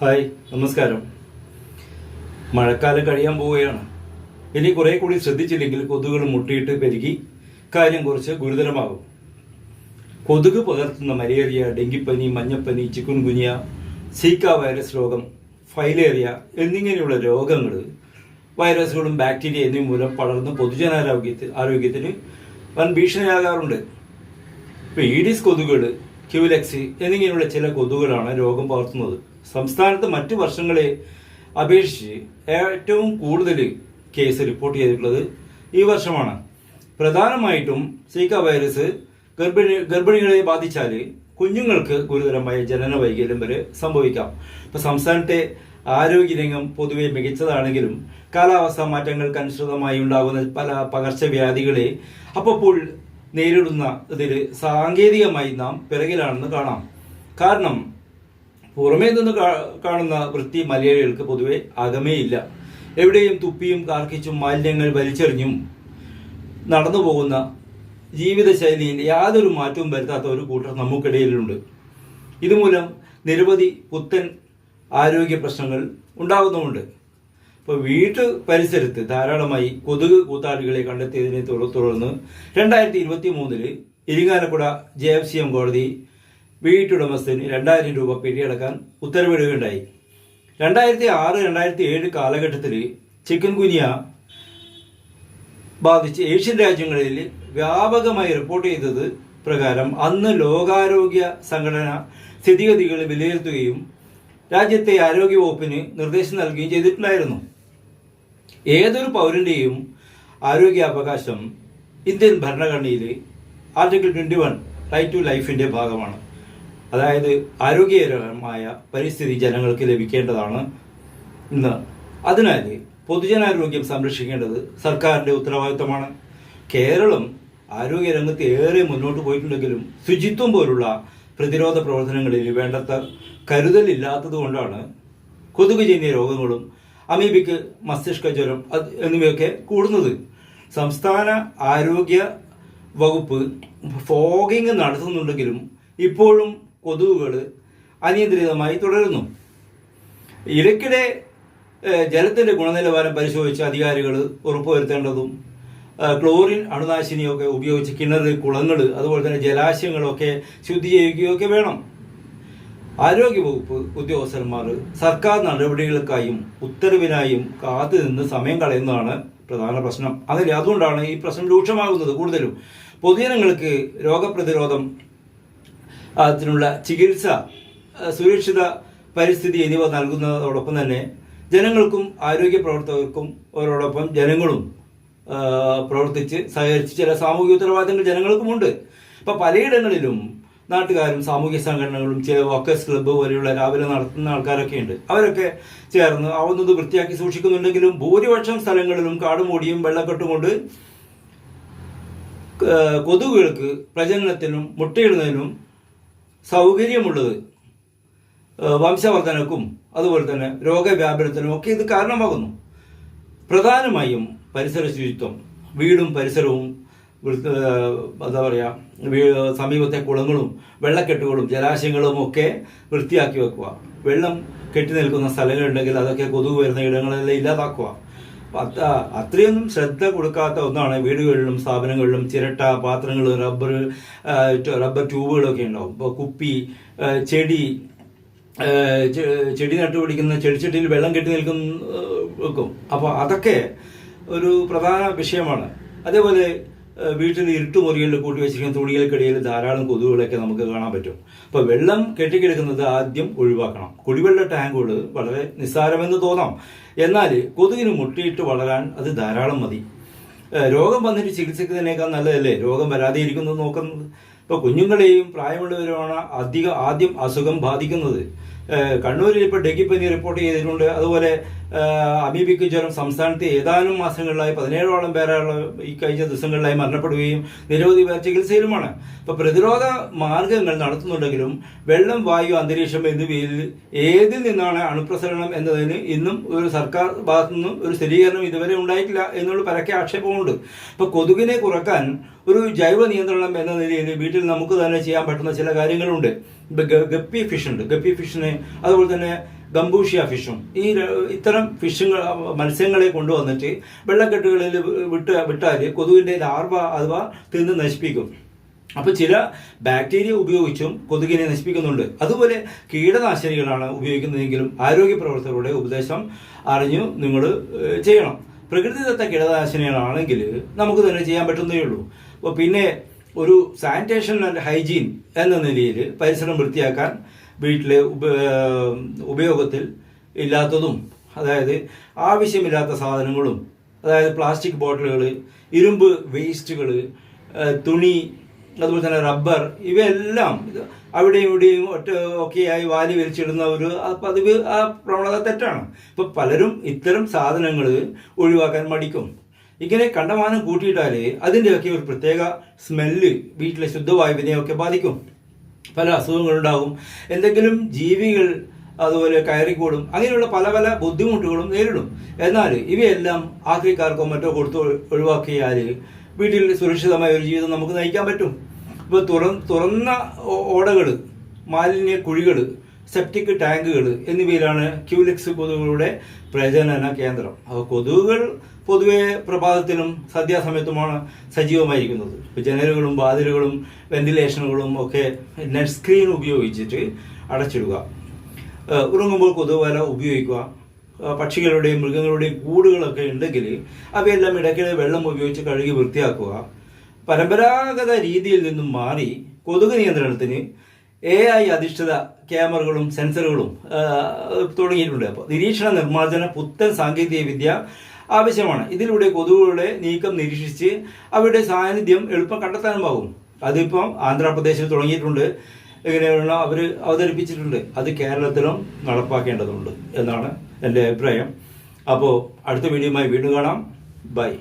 Hi നമസ്കാരം. മഴക്കാലം കഴിയാൻ പോവുകയാണ്. ഇനി കുറെ കൂടി ശ്രദ്ധിച്ചില്ലെങ്കിൽ കൊതുകുകൾ മുട്ടിയിട്ട് പെരുകി കാര്യം കുറച്ച് ഗുരുതരമാകും. കൊതുക് പകർത്തുന്ന മലേറിയ ഡെങ്കിപ്പനി മഞ്ഞപ്പനി ചിക്കുൻ ഗുനിയ സീക്ക വൈറസ് രോഗം ഫൈലേറിയ എന്നിങ്ങനെയുള്ള രോഗങ്ങൾ വൈറസുകളും ബാക്ടീരിയ എന്നിവ മൂലം പടർന്ന് പൊതുജനാരോഗ്യത്തിന് ആരോഗ്യത്തിന് വൻ ഭീഷണിയാകാറുണ്ട്. ഇപ്പൊ ഈഡിസ് കൊതുകുകൾ ക്യൂലെക്സ് എന്നിങ്ങനെയുള്ള ചില കൊതുകുകളാണ് രോഗം പകർത്തുന്നത്. സംസ്ഥാനത്ത് മറ്റു വർഷങ്ങളെ അപേക്ഷിച്ച് ഏറ്റവും കൂടുതൽ കേസ് റിപ്പോർട്ട് ചെയ്തിട്ടുള്ളത് ഈ വർഷമാണ്. പ്രധാനമായിട്ടും സീക്ക വൈറസ് ഗർഭിണി ഗർഭിണികളെ ബാധിച്ചാൽ കുഞ്ഞുങ്ങൾക്ക് ഗുരുതരമായ ജനന വൈകല്യം വരെ സംഭവിക്കാം. ഇപ്പൊ സംസ്ഥാനത്തെ ആരോഗ്യരംഗം പൊതുവെ മികച്ചതാണെങ്കിലും കാലാവസ്ഥാ മാറ്റങ്ങൾക്ക് അനുസൃതമായി ഉണ്ടാകുന്ന പല പകർച്ചവ്യാധികളെ അപ്പോൾ നേരിടുന്ന ഇതിൽ സാങ്കേതികമായി നാം പിറകിലാണെന്ന് കാണാം. കാരണം പുറമേ നിന്ന് കാണുന്ന വൃത്തി മലയാളികൾക്ക് പൊതുവെ അകമേയില്ല. എവിടെയും തുപ്പിയും കാർക്കിച്ചും മാലിന്യങ്ങൾ വലിച്ചെറിഞ്ഞും നടന്നു പോകുന്ന ജീവിതശൈലിയിൽ യാതൊരു മാറ്റവും വരുത്താത്ത ഒരു കൂട്ടർ നമുക്കിടയിലുണ്ട്. ഇതുമൂലം നിരവധി പുത്തൻ ആരോഗ്യ പ്രശ്നങ്ങൾ ഉണ്ടാകുന്നുമുണ്ട്. ഇപ്പോൾ വീട്ടു പരിസരത്ത് ധാരാളമായി കൊതുക് കൂത്താടികളെ കണ്ടെത്തിയതിനെ തുടർ- തുടർന്ന് രണ്ടായിരത്തി ഇരുപത്തി മൂന്നിൽ Irinjalakuda J F C M കോടതി വീട്ടുടമസ്ഥന് രണ്ടായിരം രൂപ പിഴയടക്കാൻ ഉത്തരവിടുകയുണ്ടായി. രണ്ടായിരത്തി ആറ് രണ്ടായിരത്തി ഏഴ് കാലഘട്ടത്തിൽ ചിക്കൻ കുനിയ ബാധിച്ച് ഏഷ്യൻ രാജ്യങ്ങളിൽ വ്യാപകമായി റിപ്പോർട്ട് ചെയ്തത് പ്രകാരം അന്ന് ലോകാരോഗ്യ സംഘടന സ്ഥിതിഗതികൾ വിലയിരുത്തുകയും രാജ്യത്തെ ആരോഗ്യ വകുപ്പിന് നിർദ്ദേശം നൽകുകയും ചെയ്തിട്ടുണ്ടായിരുന്നു. ഏതൊരു പൗരന്റെയും ആരോഗ്യാവകാശം ഇന്ത്യൻ ഭരണഘടനയിലെ article twenty one right to ലൈഫിന്റെ ഭാഗമാണ്. അതായത് ആരോഗ്യകരമായ പരിസ്ഥിതി ജനങ്ങൾക്ക് ലഭിക്കേണ്ടതാണ് ഇന്ന്. അതിനാൽ പൊതുജനാരോഗ്യം സംരക്ഷിക്കേണ്ടത് സർക്കാരിന്റെ ഉത്തരവാദിത്തമാണ്. കേരളം ആരോഗ്യരംഗത്ത് ഏറെ മുന്നോട്ട് പോയിട്ടുണ്ടെങ്കിലും ശുചിത്വം പോലുള്ള പ്രതിരോധ പ്രവർത്തനങ്ങളിൽ വേണ്ടത്ര കരുതലില്ലാത്തത് കൊണ്ടാണ് കൊതുകുജന്യ രോഗങ്ങളും അമീബിക്ക് മസ്തിഷ്ക ജ്വരം എന്നിവയൊക്കെ കൂടുന്നത്. സംസ്ഥാന ആരോഗ്യ വകുപ്പ് ഫോഗിങ് നടത്തുന്നുണ്ടെങ്കിലും ഇപ്പോഴും കൊതുകുകൾ അനിയന്ത്രിതമായി തുടരുന്നു. ഇടയ്ക്കിടെ ജലത്തിന്റെ ഗുണനിലവാരം പരിശോധിച്ച് അധികാരികൾ ഉറപ്പുവരുത്തേണ്ടതും ക്ലോറിൻ അണുനാശിനിയൊക്കെ ഉപയോഗിച്ച് കിണർ കുളങ്ങൾ അതുപോലെ തന്നെ ജലാശയങ്ങളൊക്കെ ശുദ്ധി ചെയ്യുകയൊക്കെ വേണം. ആരോഗ്യവകുപ്പ് ഉദ്യോഗസ്ഥന്മാർ സർക്കാർ നടപടികൾക്കായും ഉത്തരവിനായും കാത്തു നിന്ന് സമയം കളയുന്നതാണ് പ്രധാന പ്രശ്നം. അതിൽ അതുകൊണ്ടാണ് ഈ പ്രശ്നം രൂക്ഷമാകുന്നത് കൂടുതലും. പൊതുജനങ്ങൾക്ക് രോഗപ്രതിരോധം അതിനുള്ള ചികിത്സ സുരക്ഷിത പരിസ്ഥിതി എന്നിവ നൽകുന്നതോടൊപ്പം തന്നെ ജനങ്ങൾക്കും ആരോഗ്യ പ്രവർത്തകർക്കും അവരോടൊപ്പം ജനങ്ങളും പ്രവർത്തിച്ച് സഹകരിച്ച് ചില സാമൂഹിക ഉത്തരവാദിത്തങ്ങൾ ജനങ്ങൾക്കുമുണ്ട്. ഇപ്പൊ പലയിടങ്ങളിലും നാട്ടുകാരും സാമൂഹ്യ സംഘടനകളും ചില വർക്കേഴ്സ് ക്ലബ്ബ് പോലെയുള്ള രാവിലെ നടത്തുന്ന ആൾക്കാരൊക്കെ ഉണ്ട് അവരൊക്കെ ചേർന്ന് ആവുന്നത് വൃത്തിയാക്കി സൂക്ഷിക്കുന്നുണ്ടെങ്കിലും ഭൂരിപക്ഷം സ്ഥലങ്ങളിലും കാടുമൂടിയും വെള്ളക്കെട്ടും കൊണ്ട് കൊതുകുകൾക്ക് പ്രജനനത്തിനും മുട്ടയിടുന്നതിനും സൗകര്യമുള്ളത് വംശവർധനക്കും അതുപോലെ തന്നെ രോഗവ്യാപനത്തിനും ഒക്കെ ഇത് കാരണമാകുന്നു. പ്രധാനമായും പരിസര ശുചിത്വം വീടും പരിസരവും എന്താ പറയുക സമീപത്തെ കുളങ്ങളും വെള്ളക്കെട്ടുകളും ജലാശയങ്ങളും ഒക്കെ വൃത്തിയാക്കി വെക്കുക. വെള്ളം കെട്ടി നിൽക്കുന്ന സ്ഥലങ്ങളുണ്ടെങ്കിൽ അതൊക്കെ കൊതുക് വരുന്ന ഇടങ്ങളെല്ലാം ഇല്ലാതാക്കുക. അത്രയൊന്നും ശ്രദ്ധ കൊടുക്കാത്ത ഒന്നാണ് വീടുകളിലും സ്ഥാപനങ്ങളിലും ചിരട്ട പാത്രങ്ങൾ റബ്ബർ റബ്ബർ ട്യൂബുകളൊക്കെ ഉണ്ടാവും. ഇപ്പോൾ കുപ്പി ചെടി ചെടി നട്ടുപിടിക്കുന്ന ചെടിച്ചട്ടിയിൽ വെള്ളം കെട്ടി നിൽക്കുന്ന വെക്കും. അപ്പോൾ അതൊക്കെ ഒരു പ്രധാന വിഷയമാണ്. അതേപോലെ ആ, ഇരുട്ട് മുറികളിൽ കൂട്ടി വെച്ചിരിക്കുന്ന തുണികൾക്കിടയിൽ ധാരാളം കൊതുകുകളൊക്കെ നമുക്ക് കാണാൻ പറ്റും. അപ്പോൾ വെള്ളം കെട്ടിക്കിടക്കുന്നത് ആദ്യം ഒഴിവാക്കണം. കുടിവെള്ള ടാങ്കുകൾ വളരെ നിസ്സാരമെന്ന് തോന്നാം. എന്നാൽ കൊതുകിന് മുട്ടിയിട്ട് വളരാൻ അത് ധാരാളം മതി. രോഗം വന്നിട്ട് ചികിത്സിക്കുന്നതിനേക്കാൾ നല്ലതല്ലേ? രോഗം വരാതെ ഇരിക്കുന്നത് നോക്കുന്നത്. ഇപ്പൊ കുഞ്ഞുങ്ങളെയും പ്രായമുള്ളവരുമാണ് അധികം ആദ്യം അസുഖം ബാധിക്കുന്നത്. കണ്ണൂരിൽ ഇപ്പോൾ ഡെങ്കിപ്പനി റിപ്പോർട്ട് ചെയ്തിട്ടുണ്ട്. അതുപോലെ അമീബിക്ക് ജ്വരം സംസ്ഥാനത്ത് ഏതാനും മാസങ്ങളിലായി പതിനേഴോളം പേരാണ് ഈ കഴിഞ്ഞ ദിവസങ്ങളിലായി മരണപ്പെടുകയും നിരവധി പേർ ചികിത്സയിലുമാണ്. ഇപ്പൊ പ്രതിരോധ മാർഗങ്ങൾ നടത്തുന്നുണ്ടെങ്കിലും വെള്ളം വായു അന്തരീക്ഷം എന്നിവയിൽ ഏതിൽ നിന്നാണ് അണുപ്രസരണം എന്നതിന് ഇന്നും ഒരു സർക്കാർ ഭാഗത്തു നിന്നും ഒരു സ്ഥിരീകരണം ഇതുവരെ ഉണ്ടായിട്ടില്ല എന്നുള്ള പരക്കെ ആക്ഷേപമുണ്ട്. ഇപ്പൊ കൊതുകിനെ കുറയ്ക്കാൻ ഒരു ജൈവ നിയന്ത്രണം എന്ന നിലയിൽ വീട്ടിൽ നമുക്ക് തന്നെ ചെയ്യാൻ പറ്റുന്ന ചില കാര്യങ്ങളുണ്ട്. ഗപ്പി ഫിഷ് ഉണ്ട്. ഗപ്പി ഫിഷിനെ അതുപോലെ തന്നെ ഗംബൂഷ്യ ഫിഷും. ഈ ഇത്തരം ഫിഷുകൾ മത്സ്യങ്ങളെ കൊണ്ടുവന്നിട്ട് വെള്ളക്കെട്ടുകളിൽ വിട്ട് വിട്ടാൽ കൊതുകിന്റെ ലാർവ അഥവാ തിന്ന് നശിപ്പിക്കും. അപ്പോൾ ചില ബാക്ടീരിയ ഉപയോഗിച്ചും കൊതുകിനെ നശിപ്പിക്കുന്നുണ്ട്. അതുപോലെ കീടനാശിനികളാണ് ഉപയോഗിക്കുന്നതെങ്കിലും ആരോഗ്യ പ്രവർത്തകരുടെ ഉപദേശം അറിഞ്ഞു നിങ്ങൾ ചെയ്യണം. പ്രകൃതിദത്ത കീടനാശിനികളാണെങ്കിൽ നമുക്ക് തന്നെ ചെയ്യാൻ പറ്റുന്നേ ഉള്ളൂ. അപ്പോൾ പിന്നെ ഒരു സാനിറ്റേഷൻ ആൻഡ് ഹൈജീൻ എന്ന നിലയിൽ പരിസരം വൃത്തിയാക്കാൻ വീട്ടിലെ ഉപ- ഉപയോഗത്തിൽ ഇല്ലാത്തതും അതായത് ആവശ്യമില്ലാത്ത സാധനങ്ങളും അതായത് പ്ലാസ്റ്റിക് ബോട്ടിലുകൾ ഇരുമ്പ് വേസ്റ്റുകൾ തുണി അതുപോലെ തന്നെ റബ്ബർ ഇവയെല്ലാം അവിടെയും ഇവിടെയും ഒറ്റ ഒക്കെയായി വാരി വലിച്ചിടുന്ന ഒരു പതിവ് ആ പ്രവണത തെറ്റാണ്. ഇപ്പൊ പലരും ഇത്തരം സാധനങ്ങൾ ഒഴിവാക്കാൻ മടിക്കും. ഇങ്ങനെ കണ്ടമാനം കൂട്ടിയിട്ടാൽ അതിന്റെയൊക്കെ ഒരു പ്രത്യേക സ്മെല്ല് വീട്ടിലെ ശുദ്ധവായുവിനെയൊക്കെ ബാധിക്കും. പല അസുഖങ്ങളുണ്ടാകും. എന്തെങ്കിലും ജീവികൾ അതുപോലെ കയറിക്കൂടും. അങ്ങനെയുള്ള പല പല ബുദ്ധിമുട്ടുകളും നേരിടും. എന്നാൽ ഇവയെല്ലാം ആക്രിക്കാർക്കോ മറ്റോ കൊടുത്തു ഒഴിവാക്കിയാൽ വീട്ടിൽ സുരക്ഷിതമായ ഒരു ജീവിതം നമുക്ക് നയിക്കാൻ പറ്റും. ഇപ്പോൾ തുറ തുറന്ന ഓടകൾ മാലിന്യ കുഴികൾ സെപ്റ്റിക് ടാങ്കുകൾ എന്നിവയിലാണ് ക്യൂലെക്സ് കൊതുകുകളുടെ പ്രജനന കേന്ദ്രം. അപ്പോൾ കൊതുകുകൾ പൊതുവെ പ്രഭാതത്തിലും സന്ധ്യാസമയത്തുമാണ് സജീവമായിരിക്കുന്നത്. ഇപ്പോൾ ജനലുകളും വാതിലുകളും വെന്റിലേഷനുകളും ഒക്കെ നെറ്റ് സ്ക്രീൻ ഉപയോഗിച്ചിട്ട് അടച്ചിടുക. ഉറങ്ങുമ്പോൾ കൊതുകുവല ഉപയോഗിക്കുക. പക്ഷികളുടെയും മൃഗങ്ങളുടെയും കൂടുകളൊക്കെ ഉണ്ടെങ്കിൽ അവയെല്ലാം ഇടയ്ക്കിടെ വെള്ളം ഉപയോഗിച്ച് കഴുകി വൃത്തിയാക്കുക. പരമ്പരാഗത രീതിയിൽ നിന്നും മാറി കൊതുക് നിയന്ത്രണത്തിന് എ ഐ അധിഷ്ഠിത ക്യാമറകളും സെൻസറുകളും തുടങ്ങിയിട്ടുണ്ട്. അപ്പോൾ നിരീക്ഷണ നിർമ്മാർജന പുത്തൻ സാങ്കേതിക വിദ്യ ആവശ്യമാണ്. ഇതിലൂടെ കൊതുകുകളുടെ നീക്കം നിരീക്ഷിച്ച് അവരുടെ സാന്നിധ്യം എളുപ്പം കണ്ടെത്താനുമാകും. അതിപ്പം ആന്ധ്രാപ്രദേശിൽ തുടങ്ങിയിട്ടുണ്ട്. ഇങ്ങനെയുള്ള അവർ അവതരിപ്പിച്ചിട്ടുണ്ട്. അത് കേരളത്തിലും നടപ്പാക്കേണ്ടതുണ്ട് എന്നാണ് എന്റെ അഭിപ്രായം. അപ്പോൾ അടുത്ത വീഡിയോയുമായി വീണ്ടും കാണാം. ബൈ.